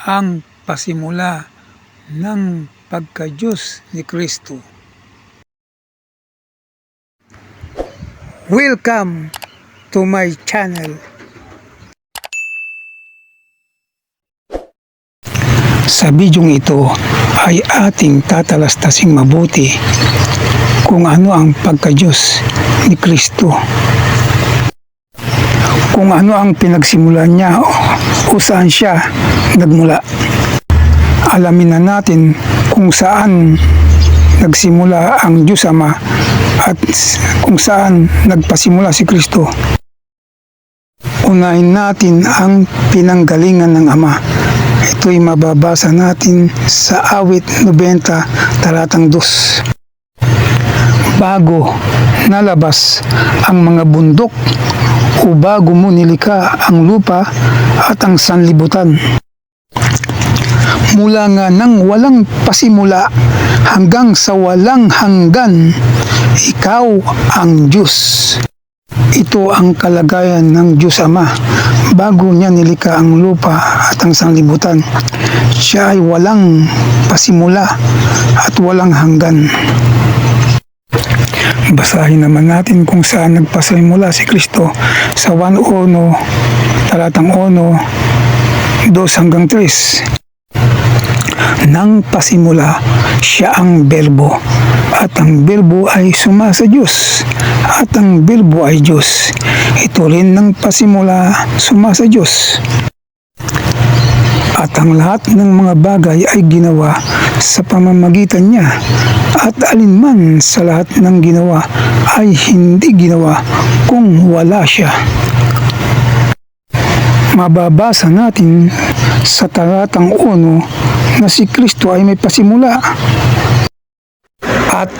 ang pasimula ng pagka-Diyos ni Kristo. Welcome to my channel. Sa bidyong ito ay ating tatalastasing mabuti kung ano ang pagka-Diyos ni Kristo. Kung ano ang pinagsimulan niya o, saan siya nagmula. Alamin na natin kung saan nagsimula ang Diyos Ama at kung saan nagpasimula si Kristo. Unahin natin ang pinanggalingan ng Ama. Ito'y mababasa natin sa awit 90 talatang 2 bago nalabas ang mga bundok o mo nilikha ang lupa at ang sanlibutan. Mula nga nang walang pasimula hanggang sa walang hanggan, ikaw ang Diyos. Ito ang kalagayan ng Diyos Ama bago niya nilikha ang lupa at ang sanlibutan. Siya ay walang pasimula at walang hanggan. Basahin naman natin kung saan nagpasimula si Kristo sa 1.1, talatang 1, 2 hanggang 3. Nang pasimula, siya ang berbo at ang berbo ay suma sa Diyos at ang berbo ay Diyos. Ito rin nang pasimula, suma sa Diyos. At ang lahat ng mga bagay ay ginawa sa pamamagitan niya at alinman sa lahat ng ginawa ay hindi ginawa kung wala siya. Mababasa natin sa talatang 1 na si Kristo ay may pasimula at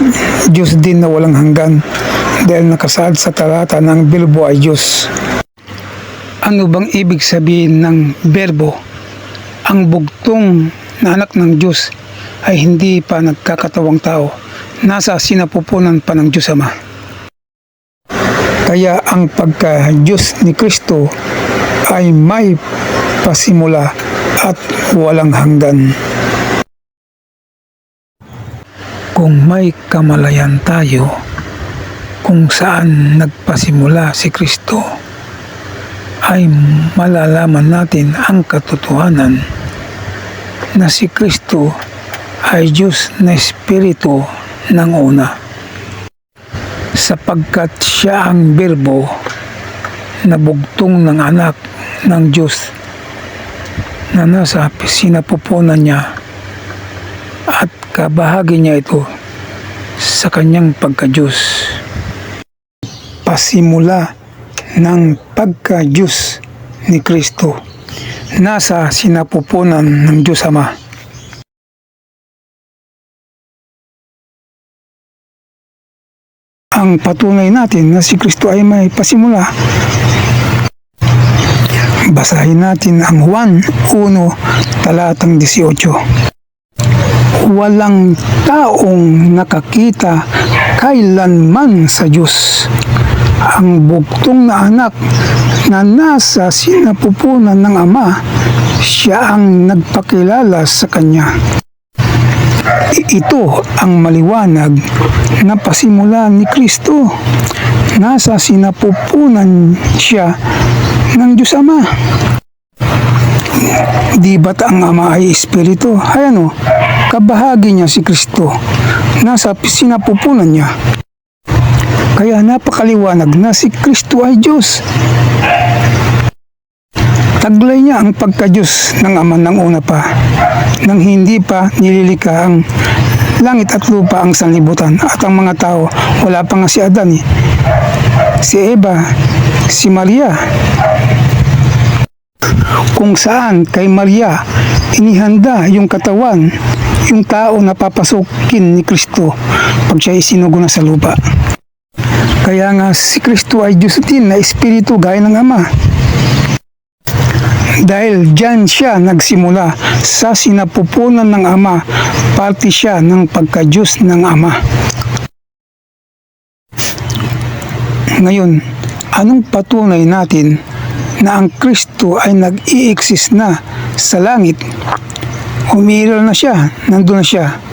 Diyos din na walang hanggan dahil nakasaad sa talata ng Bilbo ay Diyos. Ano bang ibig sabihin ng berbo? Ang bugtong na anak ng Diyos ay hindi pa nagkakatawang tao. Nasa sinapupunan pa ng Diyos Ama. Kaya ang pagka-Diyos ni Kristo ay may pasimula at walang hanggan. Kung may kamalayan tayo kung saan nagpasimula si Kristo, ay malalaman natin ang katotohanan na si Kristo ay Diyos na Espiritu ng una. Sapagkat siya ang berbo na bugtong ng anak ng Diyos na nasa sinapupunan niya at kabahagi niya ito sa kanyang pagka-Diyos. Pasimula ng pagka-Diyos ni Kristo nasa sinapupunan ng Diyos Ama. Ang patunay natin na si Kristo ay may pasimula. Basahin natin ang Juan 1 talatang 18. Walang taong nakakita kailanman sa Diyos ang bugtong na anak na nasa sinapupunan ng Ama, siya ang nagpakilala sa Kanya. Ito ang maliwanag na pasimula ni Kristo. Nasa sinapupunan siya ng Diyos Ama. Di ba't ang Ama ay Espiritu? Ay ano, kabahagi niya si Kristo. Nasa sinapupunan niya. Kaya napakaliwanag na si Kristo ay Diyos. Taglay niya ang pagka-Diyos ng Ama ng una pa, nang hindi pa nililika ang langit at lupa ang sanlibutan at ang mga tao, wala pa nga si Adan eh. Si Eva, si Maria, kung saan kay Maria inihanda yung katawan, yung tao na papasukin ni Kristo pag siya isinugo na sa lupa. Kaya nga si Kristo ay Diyos din na Espiritu gaya ng Ama. Dahil dyan siya nagsimula sa sinapupunan ng Ama, parte siya ng pagka-Diyos ng Ama. Ngayon, anong patunay natin na ang Kristo ay nag-i-exist na sa langit. Umiiral na siya, nandun na siya.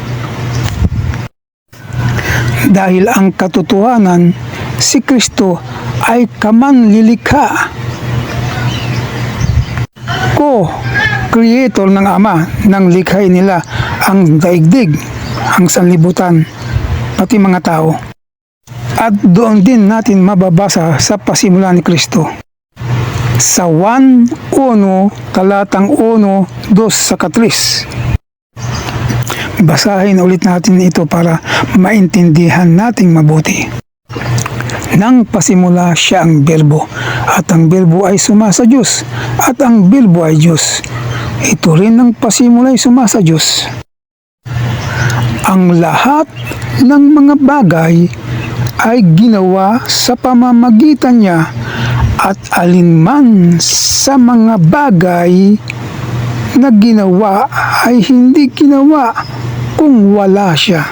Dahil ang katotohanan, si Kristo ay kamanlilikha ko, creator ng Ama, nang likhay nila ang daigdig, ang sanlibutan, pati mga tao. At doon din natin mababasa sa pasimula ni Kristo. Sa 1.1, talatang 1, 2 sa katris. Basahin ulit natin ito para maintindihan nating mabuti. Nang pasimula siya ang berbo, at ang berbo ay suma sa Diyos, at ang berbo ay Diyos. Ito rin ang pasimula ay suma sa Diyos. Ang lahat ng mga bagay ay ginawa sa pamamagitan niya at alinman sa mga bagay na ginawa ay hindi ginawa kung wala siya.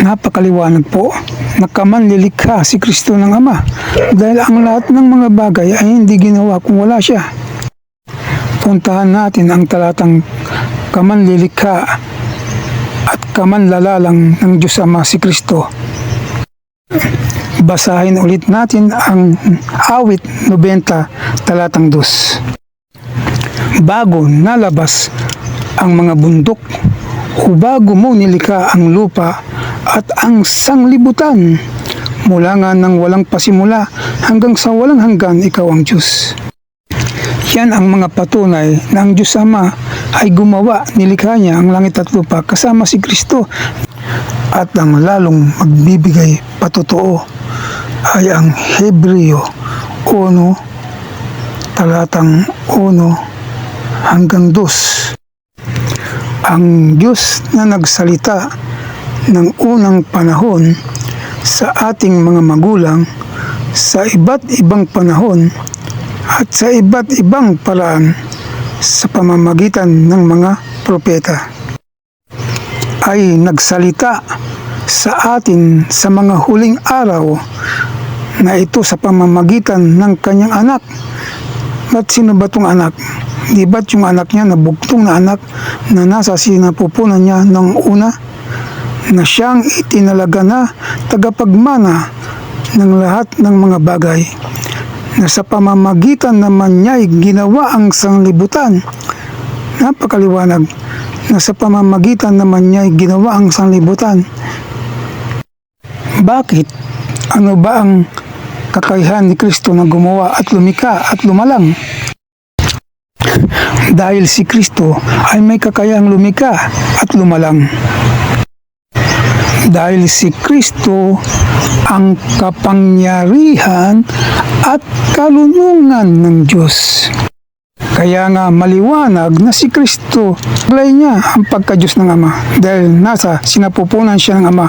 Napakaliwanag po, nakamanlilikha si Kristo ng Ama dahil ang lahat ng mga bagay ay hindi ginawa kung wala siya. Puntahan natin ang talatang kamanlilikha at kamanlalalang ng Diyos Ama si Kristo. Basahin ulit natin ang awit 90 talatang 2. Bago nalabas ang mga bundok o bago mo nilikha ang lupa at ang sanglibutan mula nga ng walang pasimula hanggang sa walang hanggan ikaw ang Diyos. Yan ang mga patunay na ang Diyos Ama ay gumawa, nilikha niya ang langit at lupa kasama si Kristo at ang lalong magbibigay patotoo ay ang Hebreo 1 talatang 1 hanggang 2 ang Diyos na nagsalita ng unang panahon sa ating mga magulang sa iba't ibang panahon at sa iba't ibang paraan sa pamamagitan ng mga propeta ay nagsalita sa atin sa mga huling araw na ito sa pamamagitan ng kanyang anak. Ba't sino ba itong anak? Di ba't yung anak niya na bugtong na anak na nasa sinapupunan niya ng una? Na siyang itinalaga na tagapagmana ng lahat ng mga bagay na sa pamamagitan naman niya ay ginawa ang sanglibutan. Napakaliwanag na sa pamamagitan naman niya ay ginawa ang sanglibutan. Bakit? Ano ba ang kakayahan ni Kristo na gumawa at lumika at lumalang? Dahil si Kristo ay may kakayahang lumika at lumalang. Dahil si Kristo ang kapangyarihan at kalunungan ng Diyos. Kaya nga maliwanag na si Kristo, alay niya ang pagka-Diyos ng Ama dahil nasa sinapupunan siya ng Ama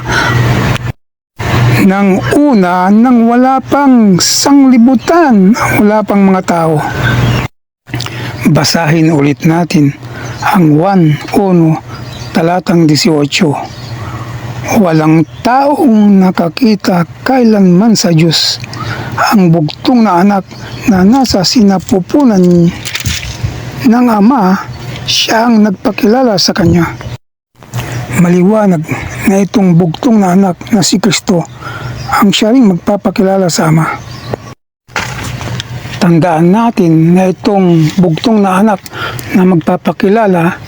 nang una nang wala pang sanglibutan, wala pang mga tao. Basahin ulit natin ang 1.1 talatang 18. Walang taong nakakita kailanman sa Diyos ang bugtong na anak na nasa sinapupunan ng Ama, siya ang nagpakilala sa Kanya. Maliwanag na itong bugtong na anak na si Kristo ang siya ring magpapakilala sa Ama. Tandaan natin na itong bugtong na anak na magpapakilala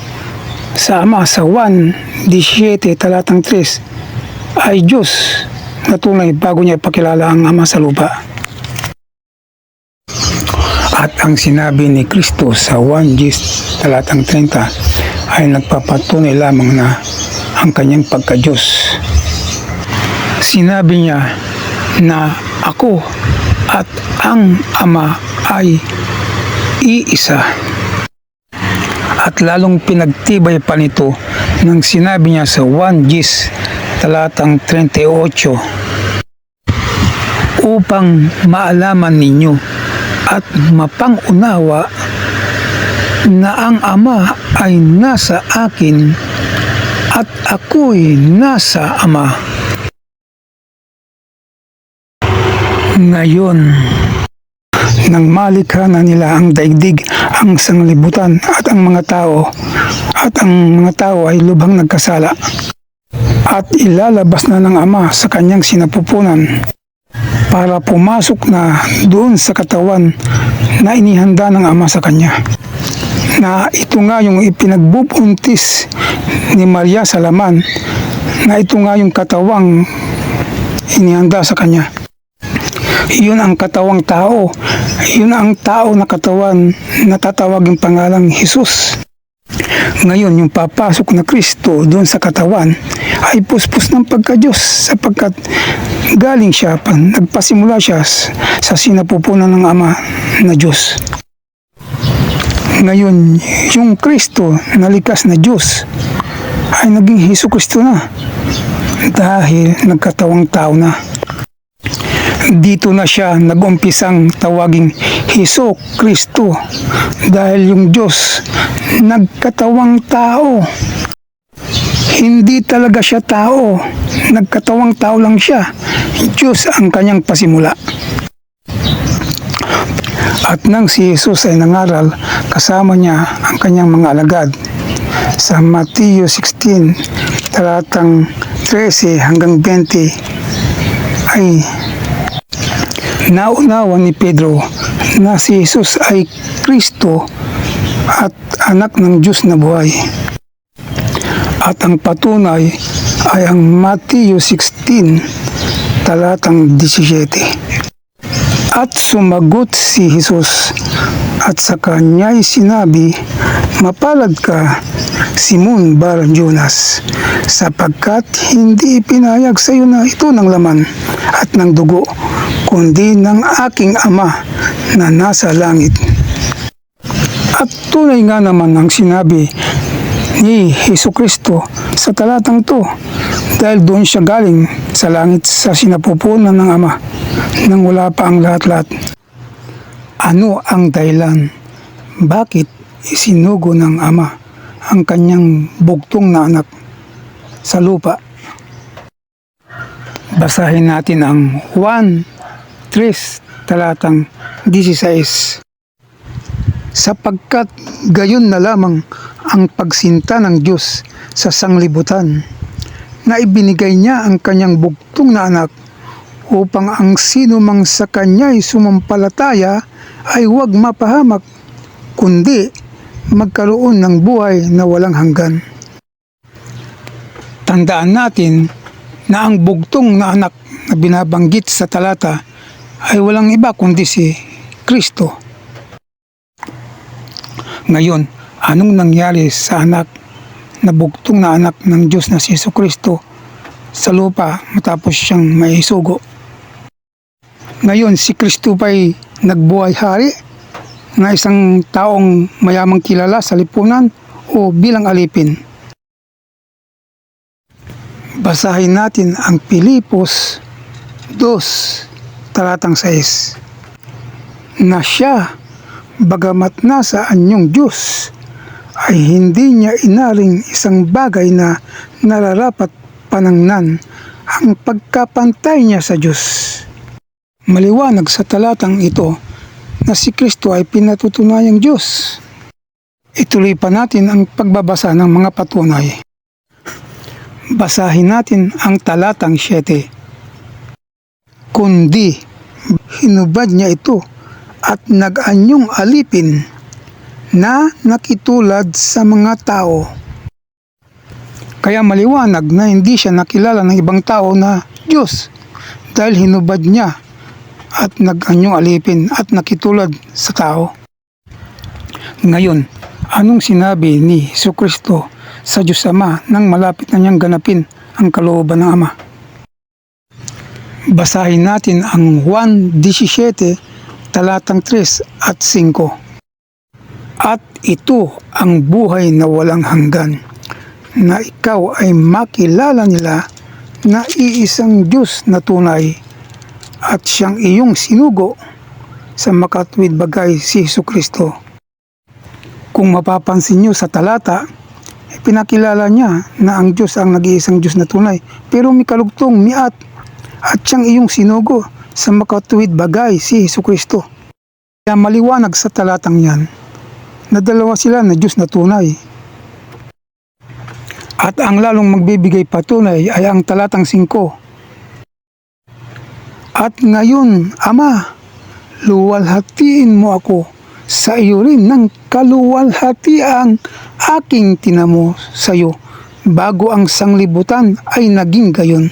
sa Ama sa 1.17 talatang 3 ay Diyos na tunay bago niya ipakilala ang Ama sa lupa. At ang sinabi ni Kristo sa 1 Gs talatang 30 ay nagpapatunay lamang na ang kanyang pagka-Diyos. Sinabi niya na ako at ang Ama ay iisa. At lalong pinagtibay pa nito nang sinabi niya sa 1 Gs talatang 38 upang maalaman ninyo at mapangunawa na ang Ama ay nasa akin at ako'y nasa Ama. Ngayon, nang malikha na nila ang daigdig, ang sanglibutan at ang mga tao at ang mga tao ay lubhang nagkasala at ilalabas na ng Ama sa kanyang sinapupunan para pumasok na doon sa katawan na inihanda ng Ama sa kanya. Na ito nga yung ipinagbubuntis ni Maria sa laman, na ito nga yung katawang inihanda sa kanya. Yun ang katawang tao. Yun ang tao na katawan na tatawagin pangalang Jesus. Ngayon, yung papasok na Kristo doon sa katawan ay puspos ng pagka-Diyos sapagkat galing siya, pa, nagpasimula siya sa sinapupunan ng Ama na Diyos. Ngayon, yung Kristo na likas na Diyos ay naging Heso Kristo na dahil nagkatawang tao na. Dito na siya nagumpisang tawaging Heso Kristo dahil yung Diyos nagkatawang tao. Hindi talaga siya tao. Nagkatawang tao lang siya. Diyos ang kanyang pasimula. At nang si Jesus ay nangaral, kasama niya ang kanyang mga alagad. Sa Mateo 16, talatang 13 hanggang 20, ay naunawa ni Pedro na si Jesus ay Kristo at anak ng Diyos na buhay. At ang patunay ay ang Mateo 16, talatang 17. At sumagot si Jesus at sa kanya'y sinabi, Mapalad ka, Simon Bar Jonas, sapagkat hindi ipinayag sa iyo na ito ng laman at ng dugo, kundi ng aking ama na nasa langit. At tunay nga naman ang sinabi ni Heso Kristo sa talatang to dahil doon siya galing sa langit sa sinapupunan ng Ama nang wala pa ang lahat-lahat. Ano ang dahilan? Bakit isinugo ng Ama ang kanyang bugtong na anak sa lupa? Basahin natin ang 1, 3, talatang 16 sapagkat gayon na lamang ang pagsinta ng Diyos sa sanglibutan na ibinigay niya ang kanyang bugtong na anak upang ang sino mang sa kanya'y sumampalataya ay huwag mapahamak kundi magkaroon ng buhay na walang hanggan. Tandaan natin na ang bugtong na anak na binabanggit sa talata ay walang iba kundi si Kristo. Ngayon, anong nangyari sa anak na bugtong na anak ng Diyos na si Yesu Kristo sa lupa matapos siyang maisugo? Ngayon, si Kristo pa'y nagbuhay hari na isang taong mayamang kilala sa lipunan o bilang alipin. Basahin natin ang Pilipos 2, talatang 6. Na siya bagamat nasa anyong Diyos, ay hindi niya inaring isang bagay na nararapat panangnan ang pagkapantay niya sa Diyos. Maliwanag sa talatang ito na si Kristo ay pinatutunayang Diyos. Ituloy pa natin ang pagbabasa ng mga patunay. Basahin natin ang talatang 7. Kundi, hinubad niya ito at nag-anyong alipin na nakitulad sa mga tao. Kaya maliwanag na hindi siya nakilala ng ibang tao na Diyos dahil hinubad niya at nag-anyong alipin at nakitulad sa tao. Ngayon, anong sinabi ni Kristo sa Diyos Ama nang malapit na niyang ganapin ang kalooban ng Ama? Basahin natin ang 1.17 talatang 3 at 5. At ito ang buhay na walang hanggan, na ikaw ay makilala nila na iisang Diyos na tunay at siyang iyong sinugo sa makatwid bagay si Hesus Kristo. Kung mapapansin niyo sa talata, pinakilala niya na ang Diyos ang nag-iisang Diyos na tunay, pero may kalugtong, miat, at siyang iyong sinugo sa makatuwid bagay si Hesus Kristo. Kaya maliwanag sa talatang yan na dalawa sila na Diyos na tunay. At ang lalong magbibigay patunay ay ang talatang 5. At ngayon, Ama, luwalhatiin mo ako sa iyo rin ng kaluwalhatiang aking tinamo sa iyo bago ang sanglibutan ay naging gayon.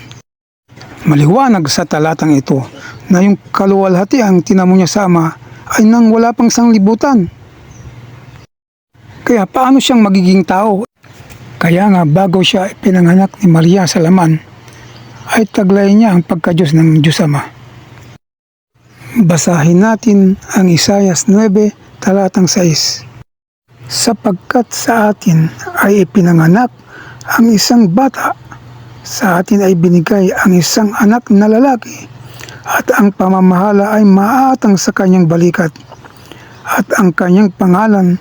Maliwanag sa talatang ito na yung kaluwalhatiang tinamo niya sa Ama ay nang wala pang sanglibutan. Kaya paano siyang magiging tao? Kaya nga bago siya pinanganak ni Maria sa laman, ay taglay niya ang pagkadyos ng Diyos Ama. Basahin natin ang Isayas 9, talatang 6. Sapagkat sa atin ay ipinanganak ang isang bata, sa atin ay binigay ang isang anak na lalaki, at ang pamamahala ay maatang sa kanyang balikat, at ang kanyang pangalan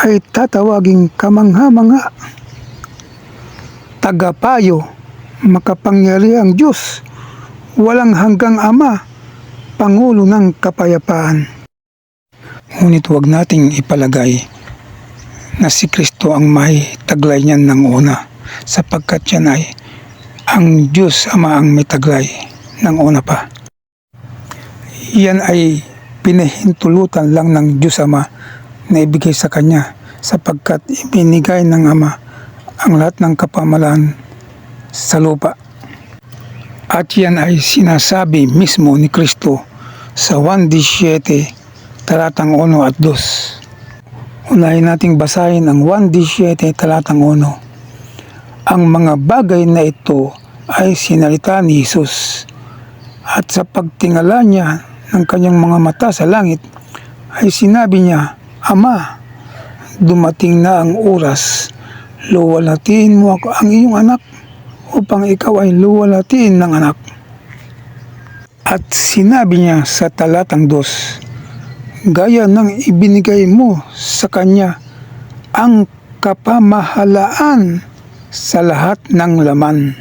ay tatawaging kamangha-mangha. Tagapayo, makapangyarihang Diyos, walang hanggang Ama, Pangulo ng Kapayapaan. Ngunit huwag nating ipalagay na si Kristo ang may taglay niyan ng una sapagkat yan ay ang Diyos Ama ang may taglay ng una pa. Yan ay pinahintulutan lang ng Diyos Ama na ibigay sa Kanya sapagkat ibinigay ng Ama ang lahat ng kapamalan sa lupa. At yan ay sinasabi mismo ni Kristo sa 1.17 talatang 1 at 2. Unahin nating basahin ang 1.17 talatang 1. Ang mga bagay na ito ay sinalita ni Jesus at sa pagtingala niya ng kanyang mga mata sa langit ay sinabi niya, Ama, dumating na ang oras, luwalhatiin mo ako ang iyong anak upang ikaw ay luwalhatiin ng anak. At sinabi niya sa talatang dos, gaya ng ibinigay mo sa kanya ang kapamahalaan sa lahat ng laman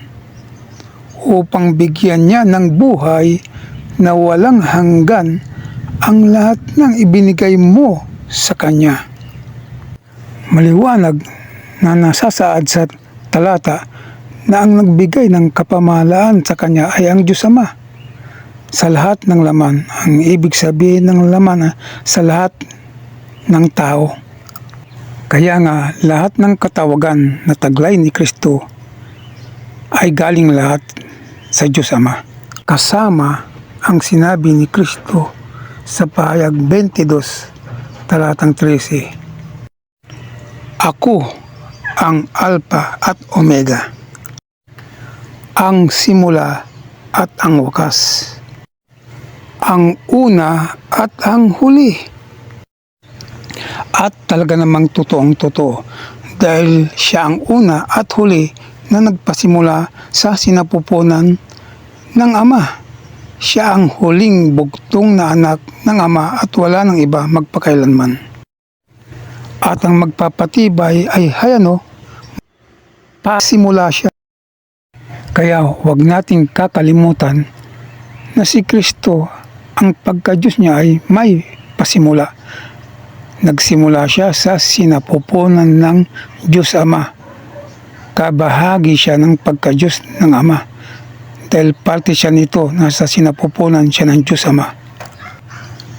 upang bigyan niya ng buhay na walang hanggan ang lahat ng ibinigay mo sa kanya. Maliwanag na nasasaad sa talata na ang nagbigay ng kapamahalaan sa kanya ay ang Diyos Ama sa lahat ng laman. Ang ibig sabihin ng laman sa lahat ng tao. Kaya nga lahat ng katawagan na taglay ni Kristo ay galing lahat sa Diyos Ama. Kasama ang sinabi ni Kristo sa pahayag 22 talatang 13. Ako ang Alpha at Omega, ang simula at ang wakas, ang una at ang huli. At talaga namang totoong totoo dahil siya ang una at huli na nagpasimula sa sinapupunan ng Ama. Siya ang huling bugtong na anak ng Ama at wala ng iba magpakailanman. At ang magpapatibay ay hayano, pasimula siya. Kaya huwag nating kakalimutan na si Kristo ang pagkadyos niya ay may pasimula. Nagsimula siya sa sinapupunan ng Diyos Ama. Kabahagi siya ng pagkadyos ng Ama. Dahil parte siya nito, nasa sinapupunan siya ng Diyos Ama.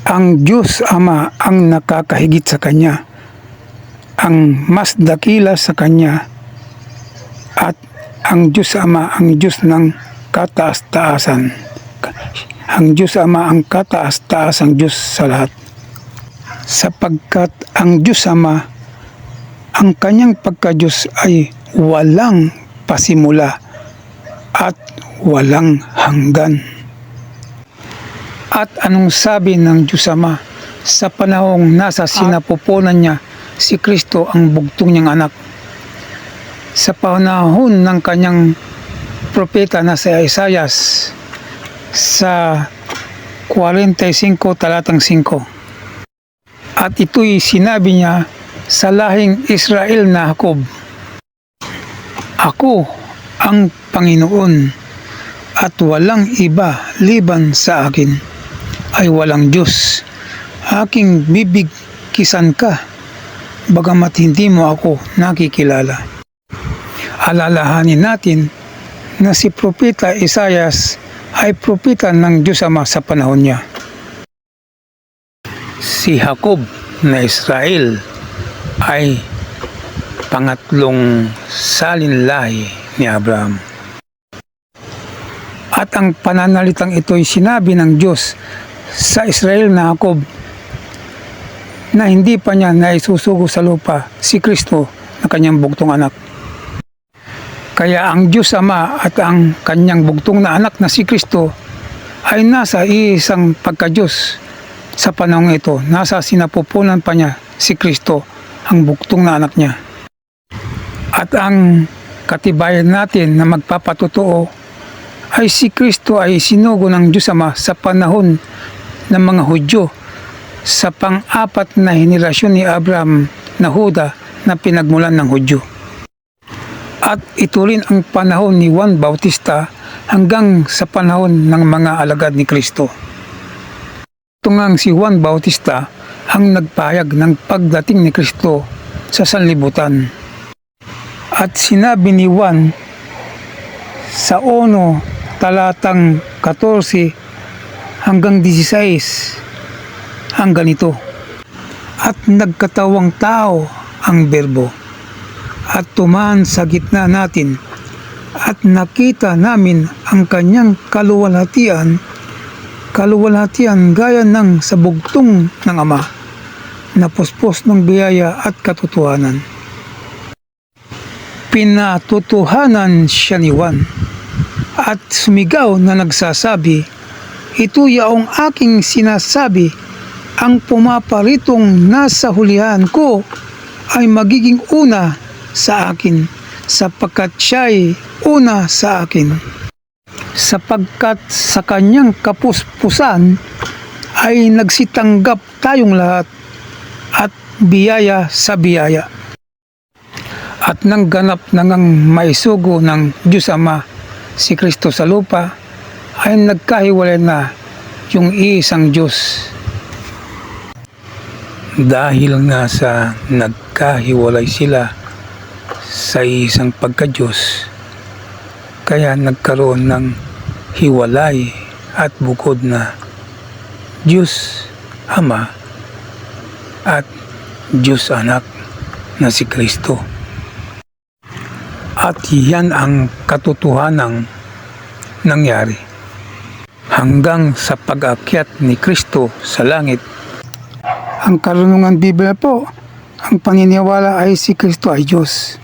Ang Diyos Ama ang nakakahigit sa Kanya. Ang mas dakila sa Kanya. At ang Diyos Ama ang Diyos ng kataas-taasan. Ang Diyos Ama ang kataas-taasang Diyos sa lahat sapagkat ang Diyos Ama, ang kanyang pagkadyos ay walang pasimula at walang hanggan. At anong sabi ng Diyos Ama sa panahong nasa sinapupunan niya si Kristo ang bugtong niyang anak? Sa panahon ng kanyang propeta na si Isayas sa 45 talatang 5. At ito'y sinabi niya sa lahing Israel na Jacob. Ako ang Panginoon at walang iba liban sa akin ay walang Diyos aking bibigkisan ka, bagamat hindi mo ako nakikilala. Alalahanin natin na si Propeta Isayas ay propeta ng Diyos Ama sa panahon niya. Si Jacob na Israel ay pangatlong salinlahi ni Abraham. At ang pananalitang ito ay sinabi ng Diyos sa Israel na Jacob na hindi pa niya naisusugo sa lupa si Kristo na kanyang bugtong anak. Kaya ang Diyos Ama at ang kanyang bugtong na anak na si Kristo ay nasa iisang pagka-Diyos sa panahon ito. Nasa sinapupunan pa niya si Kristo, ang bugtong na anak niya. At ang katibayan natin na magpapatotoo ay si Kristo ay sinugo ng Diyos Ama sa panahon ng mga Hudyo sa pang-apat na henerasyon ni Abraham na Huda na pinagmulan ng Hudyo. At ito rin ang panahon ni Juan Bautista hanggang sa panahon ng mga alagad ni Kristo. Ito nga ang si Juan Bautista ang nagpahayag ng pagdating ni Kristo sa sanlibutan. At sinabi ni Juan sa 1 talatang 14 hanggang 16 ang ganito. At nagkatawang tao ang berbo at tumaan sa gitna natin at nakita namin ang kanyang kaluwalhatian kaluwalhatian gaya ng sa bugtong ng Ama na puspos ng biyaya at katotohanan. Pinatutuhanan siya ni Juan at sumigaw na nagsasabi, Ito yaong aking sinasabi, ang pumaparitong nasa hulihan ko ay magiging una sa akin sapagkat siya'y una sa akin. Sapagkat sa kanyang kapuspusan ay nagsitanggap tayong lahat at biyaya sa biyaya. At nang ganap na ngang maisugo ng Diyos Ama si Kristo sa lupa ay nagkahiwalay na yung iisang Diyos. Dahil nga sa nagkahiwalay sila sa isang pagka-Diyos, kaya nagkaroon ng hiwalay at bukod na Diyos Ama at Diyos Anak na si Kristo. At yan ang katotohanang nangyari. Hanggang sa pag-akyat ni Kristo sa langit. Ang karunungan Biblia po, ang paniniwala ay si Kristo ay Diyos.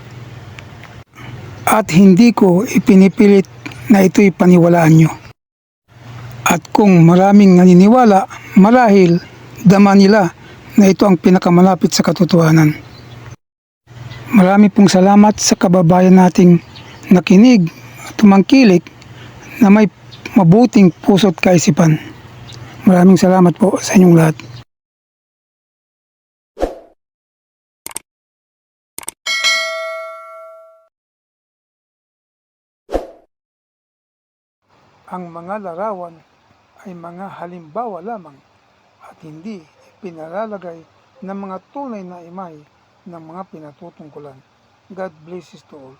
At hindi ko ipinipilit na ito'y paniwalaan nyo. At kung maraming naniniwala, marahil dama nila na ito ang pinakamalapit sa katotohanan. Marami pong salamat sa kababayan nating nakinig at tumangkilik na may mabuting puso't kaisipan. Maraming salamat po sa inyong lahat. Ang mga larawan ay mga halimbawa lamang at hindi pinalalagay ng mga tunay na imahe ng mga pinatutungkulan. God bless us to all.